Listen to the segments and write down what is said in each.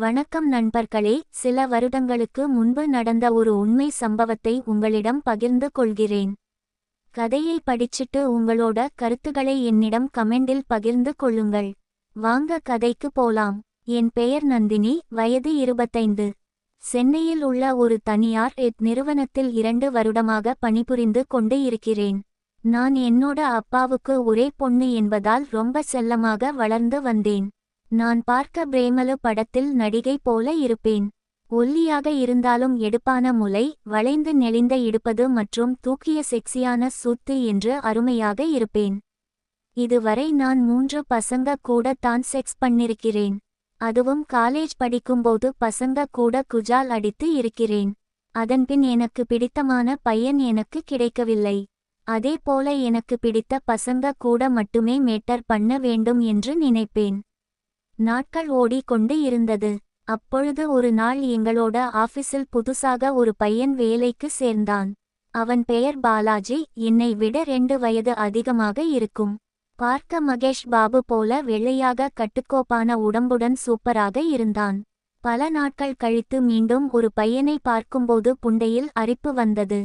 வணக்கம் நண்பர்களே சில வருடங்களுக்கு முன்பு நடந்த ஒரு உண்மை சம்பவத்தை உங்களிடம் பகிர்ந்து கொள்கிறேன். கதையை படிச்சிட்டு உங்களோட கருத்துக்களை என்னிடம் கமெண்டில் பகிர்ந்து கொள்ளுங்கள். வாங்க கதைக்கு போலாம். என் பெயர் நந்தினி வயது இருபத்தைந்து. சென்னையில் உள்ள ஒரு தனியார் எட் நிறுவனத்தில் இரண்டு வருடமாக பணிபுரிந்து கொண்டு இருக்கிறேன். நான் என்னோட அப்பாவுக்கு ஒரே பொண்ணு என்பதால் ரொம்ப செல்லமாக வளர்ந்து வந்தேன். நான் பார்க்க பிரேமலு படத்தில் நடிகை போல இருப்பேன். ஒல்லியாக இருந்தாலும் எடுப்பான முலை வளைந்து நெளிந்த இடுப்பது மற்றும் தூக்கிய செக்ஸியான சூத்து என்று அருமையாக இருப்பேன். இதுவரை நான் மூன்று பசங்க கூட தான் செக்ஸ் பண்ணிருக்கிறேன். அதுவும் காலேஜ் படிக்கும்போது பசங்க கூட குஜால் அடித்து இருக்கிறேன். அதன்பின் எனக்கு பிடித்தமான பையன் எனக்கு கிடைக்கவில்லை. அதே போல எனக்கு பிடித்த பசங்க கூட மட்டுமே மேட்டர் பண்ண வேண்டும் என்று நினைப்பேன். நாட்கள் ஓடிக்கொண்டு இருந்தது. அப்பொழுது ஒரு நாள் எங்களோட ஆபீஸில் புதுசாக ஒரு பையன் வேலைக்கு சேர்ந்தான். அவன் பெயர் பாலாஜி என்னை விட ரெண்டு வயது அதிகமாக இருக்கும். பார்க்க மகேஷ் பாபு போல வெள்ளையாக கட்டுக்கோப்பான உடம்புடன் சூப்பராக இருந்தான். பல நாட்கள் கழித்து மீண்டும் ஒரு பையனை பார்க்கும்போது புண்டையில் அரிப்பு வந்தது.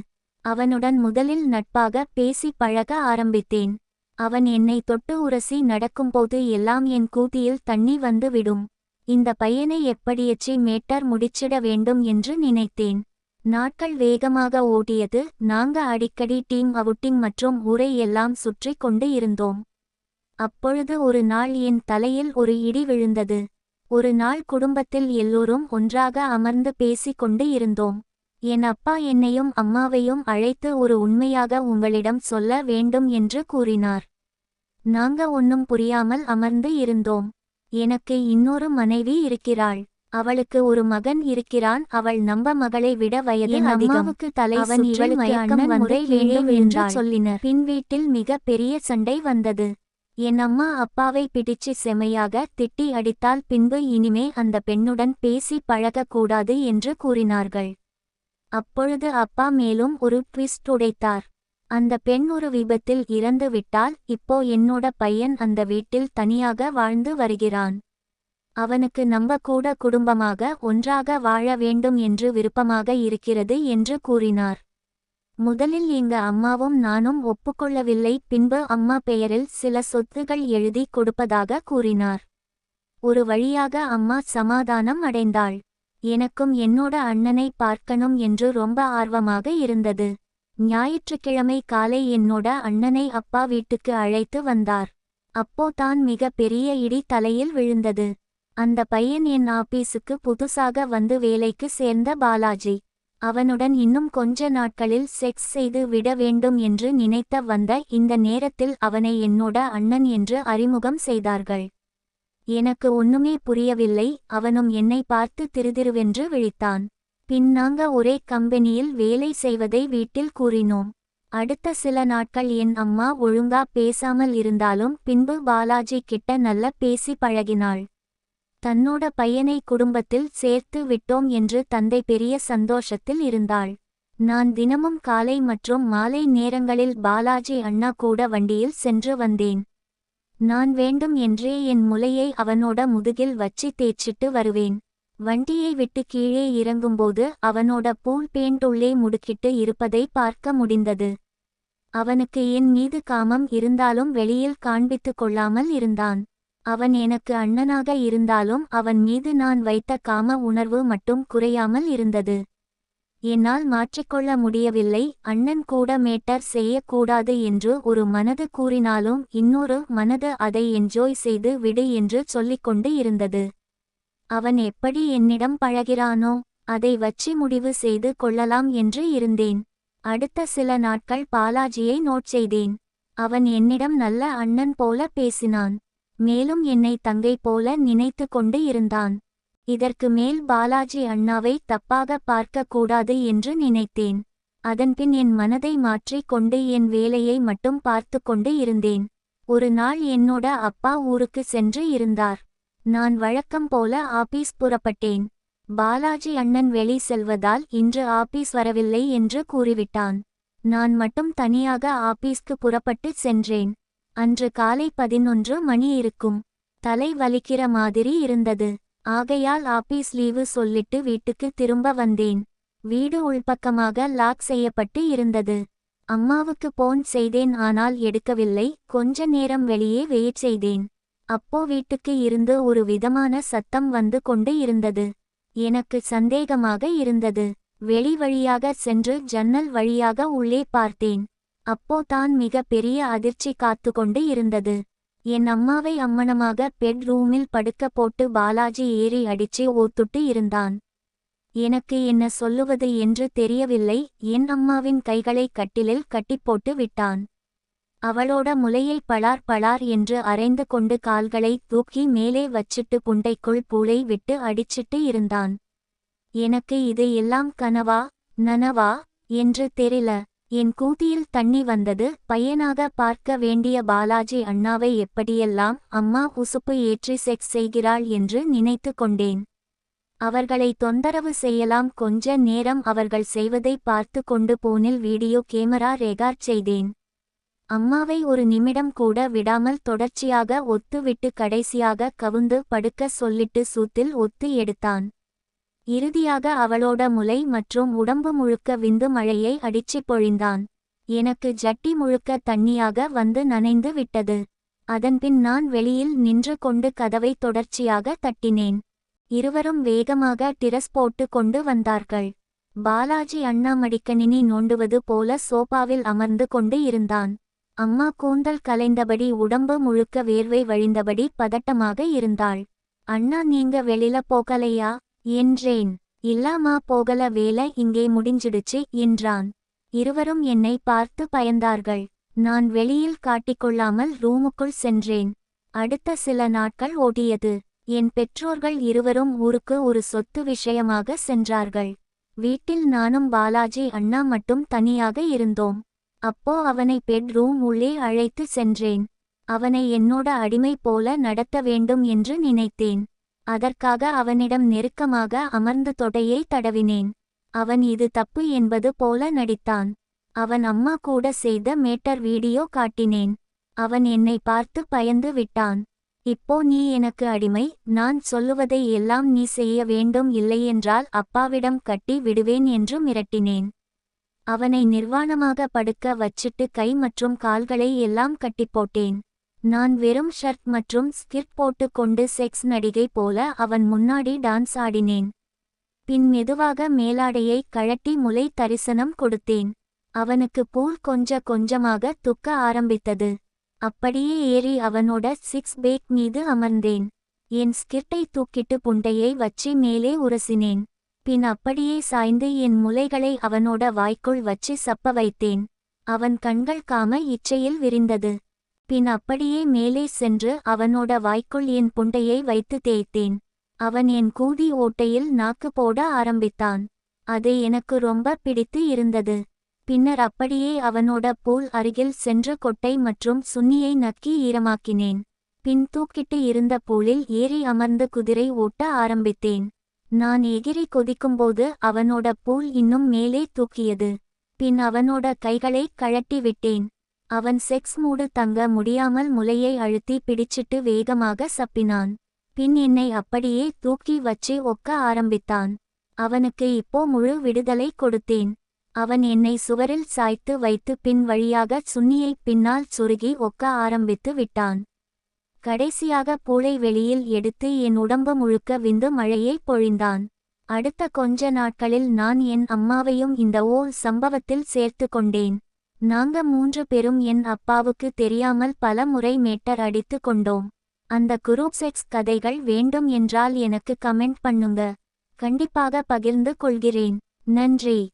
அவனுடன் முதலில் நட்பாக பேசி பழக ஆரம்பித்தேன். அவன் என்னை தொட்டு உரசி நடக்கும்போது எல்லாம் என் கூதியில் தண்ணி வந்து விடும் இந்த பையனை எப்படியச்சி மேட்டர் முடிச்சிட வேண்டும் என்று நினைத்தேன். நாட்கள் வேகமாக ஓடியது நாங்க அடிக்கடி டீம் அவுட்டிங் மற்றும் ஊரை எல்லாம் சுற்றி கொண்டு இருந்தோம். அப்பொழுது ஒரு நாள் என் தலையில் ஒரு இடி விழுந்தது. ஒரு நாள் குடும்பத்தில் எல்லோரும் ஒன்றாக அமர்ந்து பேசிக் கொண்டு இருந்தோம். என் அப்பா என்னையும் அம்மாவையும் அழைத்து ஒரு உண்மையாக உங்களிடம் சொல்ல வேண்டும் என்று கூறினார். நாங்க ஒன்னும் புரியாமல் அமர்ந்து இருந்தோம். எனக்கு இன்னொரு மனைவி இருக்கிறாள். அவளுக்கு ஒரு மகன் இருக்கிறான். அவள் நம்ப மகளை விட வயது அம்மாவுக்கு தலை அவன் மயக்கம் வந்து கீழே வேண்டும் என்று. சொல்லினர். பின் வீட்டில் மிக பெரிய சண்டை வந்தது. என் அம்மா அப்பாவை பிடிச்சு செமையாக திட்டி அடித்தால் பின்பு இனிமே அந்த பெண்ணுடன் பேசி பழகக்கூடாது என்று கூறினார்கள். அப்பொழுது அப்பா மேலும் ஒரு ட்விஸ்ட் உடைத்தார். அந்த பெண் ஒரு விபத்தில் இறந்து விட்டால் இப்போ என்னோட பையன் அந்த வீட்டில் தனியாக வாழ்ந்து வருகிறான். அவனுக்கு நம்பக்கூட குடும்பமாக ஒன்றாக வாழ வேண்டும் என்று விருப்பமாக இருக்கிறது என்று கூறினார். முதலில் எங்க அம்மாவும் நானும் ஒப்புக்கொள்ளவில்லை பின்பு அம்மா பெயரில் சில சொத்துகள் எழுதி கொடுப்பதாக கூறினார். ஒரு வழியாக அம்மா சமாதானம் அடைந்தாள். எனக்கும் என்னோட அண்ணனை பார்க்கணும் என்று ரொம்ப ஆர்வமாக இருந்தது. ஞாயிற்றுக்கிழமை காலை என்னோட அண்ணனை அப்பா வீட்டுக்கு அழைத்து வந்தார். அப்போ தான் மிக பெரிய இடி தலையில் விழுந்தது. அந்த பையன் என் ஆபீஸுக்கு புதுசாக வந்து வேலைக்கு சேர்ந்த பாலாஜி. அவனுடன் இன்னும் கொஞ்ச நாட்களில் செக்ஸ் செய்து விட வேண்டும் என்று நினைத்த வந்த இந்த நேரத்தில் அவனை என்னோட அண்ணன் என்று அறிமுகம் செய்தார்கள். எனக்கு ஒண்ணுமே புரியவில்லை அவனும் என்னை பார்த்து திருதிருவென்று விழித்தான். பின் நாங்க ஒரே கம்பெனியில் வேலை செய்வதை வீட்டில் கூறினோம். அடுத்த சில நாட்கள் என் அம்மா ஒழுங்கா பேசாமல் இருந்தாலும் பின்பு பாலாஜி கிட்ட நல்ல பேசி பழகினாள். தன்னோட பையனை குடும்பத்தில் சேர்த்து விட்டோம் என்று தந்தை பெரிய சந்தோஷத்தில் இருந்தாள். நான் தினமும் காலை மற்றும் மாலை நேரங்களில் பாலாஜி அண்ணா கூட வண்டியில் சென்று வந்தேன். நான் வேண்டும் என்றே என் முலையை அவனோட முதுகில் வச்சி தேய்ச்சிட்டு வருவேன். வண்டியை விட்டு கீழே இறங்கும்போது அவனோட பூல் பேண்ட் உள்ளே முடுக்கிட்டு இருப்பதை பார்க்க முடிந்தது. அவனுக்கு என் மீது காமம் இருந்தாலும் வெளியில் காண்பித்துக் கொள்ளாமல் இருந்தான். அவன் எனக்கு அண்ணனாக இருந்தாலும் அவன் மீது நான் வைத்த காம உணர்வு மட்டும் குறையாமல் இருந்தது. என்னால் மாற்றிக்கொள்ள முடியவில்லை அண்ணன் கூட மேட்டர் செய்யக்கூடாது என்று ஒரு மனது கூறினாலும் இன்னொரு மனது அதை என்ஜாய் செய்து விடு என்று சொல்லிக்கொண்டு இருந்தது. அவன் எப்படி என்னிடம் பழகிறானோ அதை வச்சு முடிவு செய்து கொள்ளலாம் என்று இருந்தேன். அடுத்த சில நாட்கள் பாலாஜியை நோட் செய்தேன். அவன் என்னிடம் நல்ல அண்ணன் போல பேசினான். மேலும் என்னை தங்கை போல நினைத்து கொண்டு இருந்தான். இதற்கு மேல் பாலாஜி அண்ணாவை தப்பாக பார்க்க கூடாது என்று நினைத்தேன். அதன்பின் என் மனதை மாற்றிக் கொண்டு என் வேலையை மட்டும் பார்த்து கொண்டு இருந்தேன். ஒரு நாள் என்னோட அப்பா ஊருக்கு சென்று இருந்தார். நான் வழக்கம் போல ஆபீஸ் புறப்பட்டேன். பாலாஜி அண்ணன் வெளி செல்வதால் இன்று ஆபீஸ் வரவில்லை என்று கூறிவிட்டான். நான் மட்டும் தனியாக ஆபீஸ்க்கு புறப்பட்டு சென்றேன். அன்று காலை பதினொன்று மணி இருக்கும். தலை வலிக்கிற மாதிரி இருந்தது. ஆகையால் ஆபீஸ் லீவு சொல்லிட்டு வீட்டுக்கு திரும்ப வந்தேன். வீடு உள்பக்கமாக லாக் செய்யப்பட்டு இருந்தது. அம்மாவுக்கு போன் செய்தேன் ஆனால் எடுக்கவில்லை. கொஞ்ச நேரம் வெளியே வெயிட் செய்தேன். அப்போ வீட்டுக்கு இருந்து ஒரு விதமான சத்தம் வந்து கொண்டு இருந்தது. எனக்கு சந்தேகமாக இருந்தது. வெளி வழியாக சென்று ஜன்னல் வழியாக உள்ளே பார்த்தேன். அப்போ தான் மிக பெரிய அதிர்ச்சி காத்து கொண்டு இருந்தது. என் அம்மாவை அம்மனமாக பெட் ரூமில் படுக்க போட்டு பாலாஜி ஏறி அடிச்சு ஓத்துட்டு இருந்தான். எனக்கு என்ன சொல்லுவது என்று தெரியவில்லை என் அம்மாவின் கைகளை கட்டிலில் கட்டிப்போட்டு விட்டான். அவளோட முலையை பளார் பளார் என்று அரைந்து கொண்டு கால்களை தூக்கி மேலே வச்சிட்டு புண்டைக்குள் பூளை விட்டு அடிச்சிட்டு இருந்தான். எனக்கு இது எல்லாம் கனவா நனவா? என்று தெரியல. என் கூட்டியில் தண்ணி வந்தது பையனாக பார்க்க வேண்டிய பாலாஜி அண்ணாவை எப்படியெல்லாம் அம்மா உசுப்பு ஏற்றி செக்ஸ் செய்கிறாள் என்று நினைத்து கொண்டேன். அவர்களை தொந்தரவு செய்யலாம் கொஞ்ச நேரம் அவர்கள் செய்வதை பார்த்து கொண்டு போனில் வீடியோ கேமரா ரெகார்ட் செய்தேன். அம்மாவை ஒரு நிமிடம் கூட விடாமல் தொடர்ச்சியாக ஒத்துவிட்டு கடைசியாக கவுந்து படுக்க சொல்லிட்டு சூத்தில் ஒத்து எடுத்தான். இறுதியாக அவளோட முலை மற்றும் உடம்பு முழுக்க விந்து மழையை அடிச்சு பொழிந்தான். எனக்கு ஜட்டி முழுக்க தண்ணியாக வந்து நனைந்து விட்டது. அதன்பின் நான் வெளியில் நின்று கொண்டு கதவை தொடர்ச்சியாக தட்டினேன். இருவரும் வேகமாக டிரஸ் போட்டு கொண்டு வந்தார்கள். பாலாஜி அண்ணா மடிக்கணினி நோண்டுவது போல சோபாவில் அமர்ந்து கொண்டு இருந்தான். அம்மா கூந்தல் கலைந்தபடி உடம்பு முழுக்க வேர்வை வழிந்தபடி பதட்டமாக இருந்தாள். அண்ணா நீங்க வெளில போகலையா? என்றேன். இல்லாமா போகல வேலை இங்கே முடிஞ்சிடுச்சு என்றான். இருவரும் என்னை பார்த்து பயந்தார்கள். நான் வெளியில் காட்டிக்கொள்ளாமல் ரூமுக்குள் சென்றேன். அடுத்த சில நாட்கள் ஓடியது. என் பெற்றோர்கள் இருவரும் ஊருக்கு ஒரு சொத்து விஷயமாக சென்றார்கள். வீட்டில் நானும் பாலாஜி அண்ணா மட்டும் தனியாக இருந்தோம். அப்போ அவனை பெட் ரூம் உள்ளே அழைத்து சென்றேன். அவனை என்னோட அடிமை போல நடத்த வேண்டும் என்று நினைத்தேன். அதற்காக அவனிடம் நெருக்கமாக அமர்ந்து தொடையை தடவினேன். அவன் இது தப்பு என்பது போல நடித்தான். அவன் அம்மா கூட செய்த மேட்டர் வீடியோ காட்டினேன். அவன் என்னை பார்த்து பயந்து விட்டான். இப்போ நீ எனக்கு அடிமை. நான் சொல்லுவதை எல்லாம் நீ செய்ய வேண்டும் இல்லையென்றால் அப்பாவிடம் கட்டி விடுவேன் என்று மிரட்டினேன். அவனை நிர்வாணமாக படுக்க வச்சிட்டு கை மற்றும் கால்களை எல்லாம் கட்டிப்போட்டேன் நான் வெறும் ஷர்ட் மற்றும் ஸ்கிர்ட் போட்டு கொண்டு செக்ஸ் நடிகை போல அவன் முன்னாடி டான்ஸ் ஆடினேன். பின் மெதுவாக மேலாடையை கழட்டி முலை தரிசனம் கொடுத்தேன். அவனுக்கு பூல் கொஞ்ச கொஞ்சமாக துக்க ஆரம்பித்தது. அப்படியே ஏறி அவனோட சிக்ஸ் பேக் மீது அமர்ந்தேன். என் ஸ்கிர்ட்டை தூக்கிட்டு புண்டையை வச்சு மேலே உரசினேன். பின் அப்படியே சாய்ந்து என் முலைகளை அவனோட வாய்க்குள் வச்சு சப்ப வைத்தேன். அவன் கண்கள் காம இச்சையில் விரிந்தது. பின் அப்படியே மேலே சென்று அவனோட வாய்க்குள் என் புண்டையை வைத்து தேய்த்தேன். அவன் என் கூதி ஓட்டையில் நாக்கு போட ஆரம்பித்தான். அது எனக்கு ரொம்ப பிடித்து இருந்தது. பின்னர் அப்படியே அவனோட பூல் அருகில் சென்று கொட்டை மற்றும் சுன்னியை நக்கி ஈரமாக்கினேன். பின் தூக்கிட்டு இருந்த பூலில் ஏறி அமர்ந்து குதிரை ஓட்ட ஆரம்பித்தேன். நான் எகிரி கொதிக்கும்போது அவனோட பூல் இன்னும் மேலே தூக்கியது. பின் அவனோட கைகளை கழட்டி விட்டேன். அவன் செக்ஸ் மூடு தங்க முடியாமல் முலையை அழுத்தி பிடிச்சிட்டு வேகமாக சப்பினான். பின் என்னை அப்படியே தூக்கி வச்சு ஒக்க ஆரம்பித்தான். அவனுக்கு இப்போ முழு விடுதலை கொடுத்தேன். அவன் என்னை சுவரில் சாய்த்து வைத்து பின் வழியாக சுன்னியை பின்னால் சுருகி ஒக்க ஆரம்பித்து விட்டான். கடைசியாக பூளை வெளியில் எடுத்து என் உடம்பு முழுக்க விந்து மழையை பொழிந்தான். அடுத்த கொஞ்ச நாட்களில் நான் என் அம்மாவையும் இந்த ஓர் சம்பவத்தில் சேர்த்து கொண்டேன். நாங்க மூன்று பேரும் என் அப்பாவுக்கு தெரியாமல் பல முறை மேட்டர் அடித்து கொண்டோம். அந்த குரூப் செக்ஸ் கதைகள் வேண்டும் என்றால் எனக்கு கமெண்ட் பண்ணுங்க. கண்டிப்பாக பகிர்ந்து கொள்கிறேன். நன்றி.